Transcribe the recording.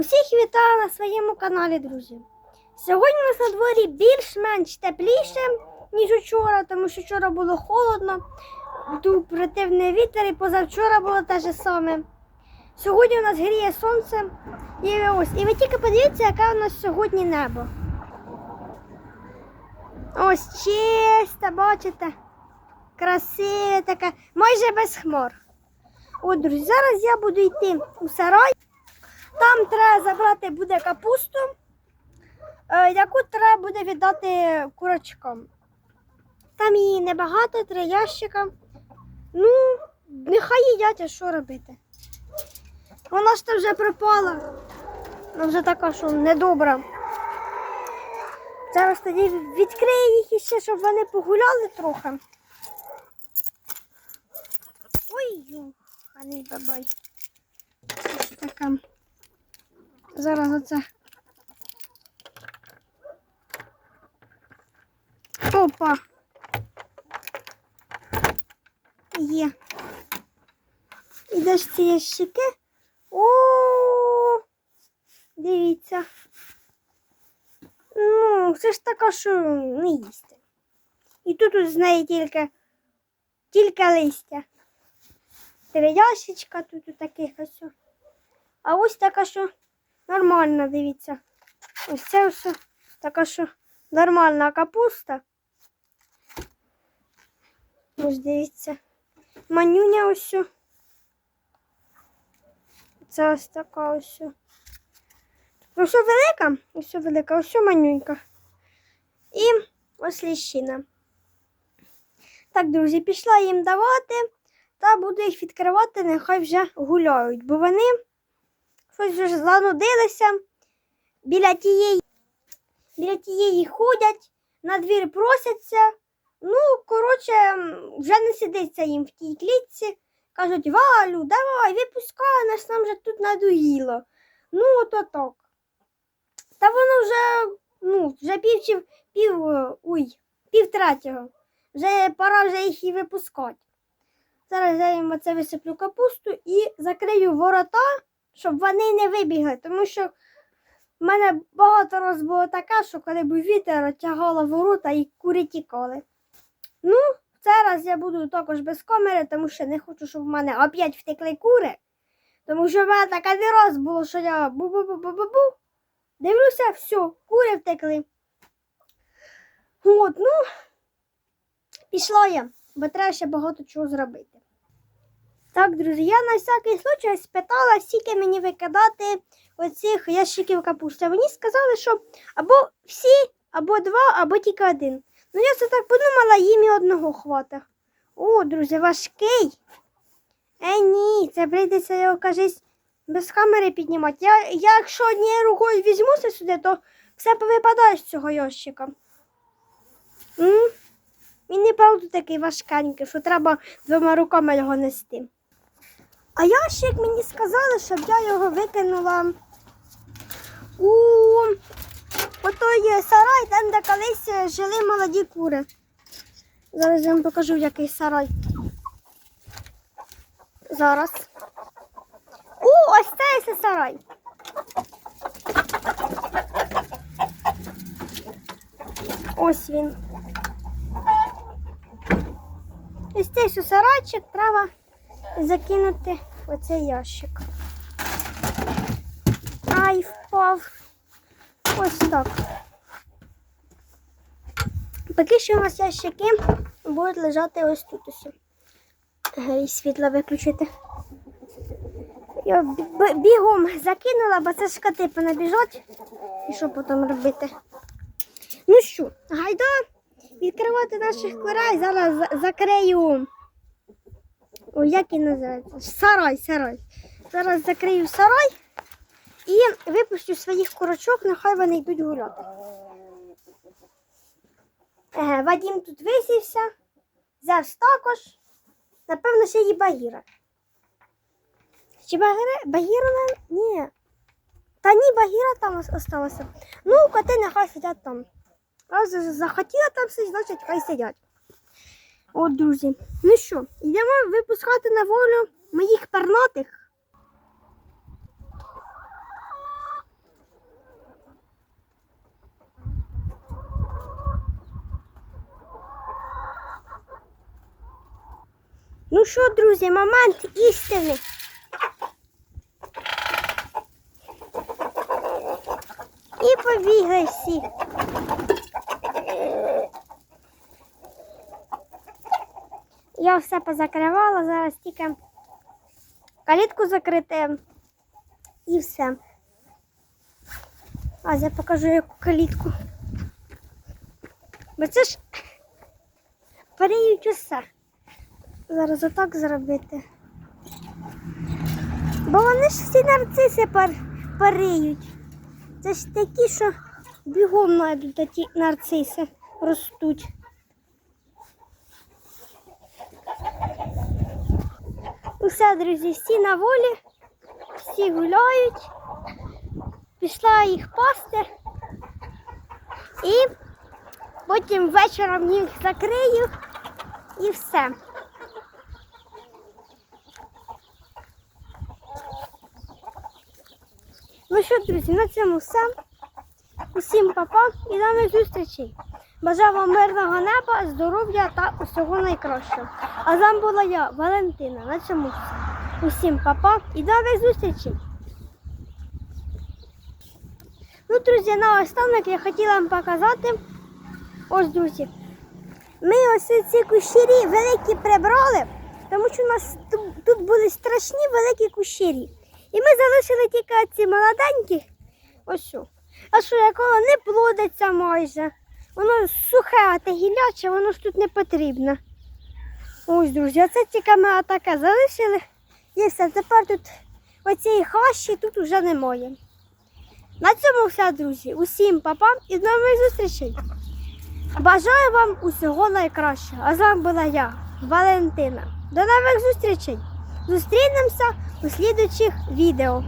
Усіх вітаю на своєму каналі, друзі. Сьогодні у нас на дворі більш-менш тепліше, ніж учора, тому що вчора було холодно, дув противний вітер і позавчора було те ж саме. Сьогодні у нас гріє сонце. І ось, і ви тільки подивіться, яке у нас сьогодні небо. Ось чисте, бачите? Красиве таке, майже без хмар. От, друзі, зараз я буду йти у сарай. Там треба забрати буде капусту, е, яку треба буде віддати курочкам. Там її небагато, три ящика. Ну, нехай їдять, а що робити. Вона ж там вже пропала. Вона вже така, що недобра. Зараз тоді відкрию їх іще, щоб вони погуляли трохи. Ой, а не бабай. Ж така. Зараз оце. Опа. Є. Ідеш ці ящики. О, дивіться. Ну, це ж така, що не їсти. І тут з неї тільки, тільки листя. Три ящичка тут у таких ось. А ось така, що нормальна, дивіться. Ось це все така, що нормальна капуста. Ось дивіться. Манюня ось. Це ось така ось. Ось велика, ось велика, ось манюнька. І ось ліщина. Так, друзі, пішла їм давати, та буду їх відкривати, нехай вже гуляють, бо вони щось вже занудилися. Біля тієї, біля тієї ходять, на двір просяться. Ну, коротше, вже не сидиться їм в тій клітці. Кажуть, Валю, давай, випускай нас, нам вже тут надоїло. Ну, ото так. Та воно вже, ну, вже пів, чи- пів, е, ой, пів третього. Вже пора вже їх і випускати. Зараз я їм оце висиплю капусту і закрию ворота, щоб вони не вибігли, тому що в мене багато раз було таке, що коли був вітер, тягала ворота і кури тікали. Ну, зараз я буду також без камери, тому що не хочу, щоб в мене опять втекли кури. Тому що в мене таке не раз було, що я бу-бу-бу-бу-бу. Дивлюся, все, кури втекли. От, ну, пішла я, бо треба ще багато чого зробити. Так, друзі, я на всякий случай спитала, скільки мені викидати оцих ящиків капусти. Мені сказали, що або всі, або два, або тільки один. Ну, я це так подумала, їм і одного хвата. О, друзі, важкий. Е, ні, це прийдеться його, кажись, без камери піднімати. Я, я якщо однією рукою візьмуся сюди, то все повипадає з цього ящика. Він не правда такий важкенький, що треба двома руками його нести. А ящик мені сказали, щоб я його викинула у отой сарай, там, де колись жили молоді кури. Зараз я вам покажу, який сарай. Зараз. О, ось це ось сарай. Ось він. Ось цей сарайчик треба закинути оцей ящик. Ай, впав. Ось так. Поки що у нас ящики будуть лежати ось тут ось. І світло виключити. Я бігом закинула, бо це ж коти понабіжать. І що потім робити? Ну що, гайда відкривати наших курей. Зараз закрию. Ой, як він називається? Сарай, сарай. Зараз закрию сарай і випущу своїх курочок, нехай вони йдуть гуляти. Еге, Вадім тут висівся, Зевс також. Напевно, ще і Багіра. Чи Багіра? Багіра. Ні. Та ні, Багіра там осталася. Ну, коти нехай сидять там. Раз захотіла там сидіти, значить хай сидять. От, друзі, ну що, йдемо випускати на волю моїх парнотих. Ну що, друзі, момент істини. І побігай всі. Я все позакривала, зараз тільки калітку закрити і все. А я покажу яку калітку. Бо це ж паріють усе. Зараз отак зробити. Бо вони ж всі нарциси пар... париють. Це ж такі, що бігом ті нарциси ростуть. Усе, друзі, всі на волі, всі гуляють. Пішла їх пасти. І потім вечором їх закрию і все. Ну що, друзі, на цьому все. Усім папа і до нових зустрічей. Бажаю вам мирного неба, здоров'я та усього найкращого. А вами була я, Валентина. На цьому. Усім папа і до нових зустрічей. Ну, друзі, на останок я хотіла вам показати. Ось, друзі. Ми ось ці кущері великі прибрали, тому що у нас ту- тут були страшні великі кущері. І ми залишили тільки ці молоденькі. Ось. що. А що, якого не плодиться майже. Воно сухе, а те гіляче, воно ж тут не потрібно. Ось, друзі, оце тільки ми отаке залишили. І все, тепер тут оцієї хащі тут вже немає. На цьому все, друзі. Усім папа і до нових зустрічей. Бажаю вам усього найкращого. А з вами була я, Валентина. До нових зустрічей. Зустрінемося у слідучих відео.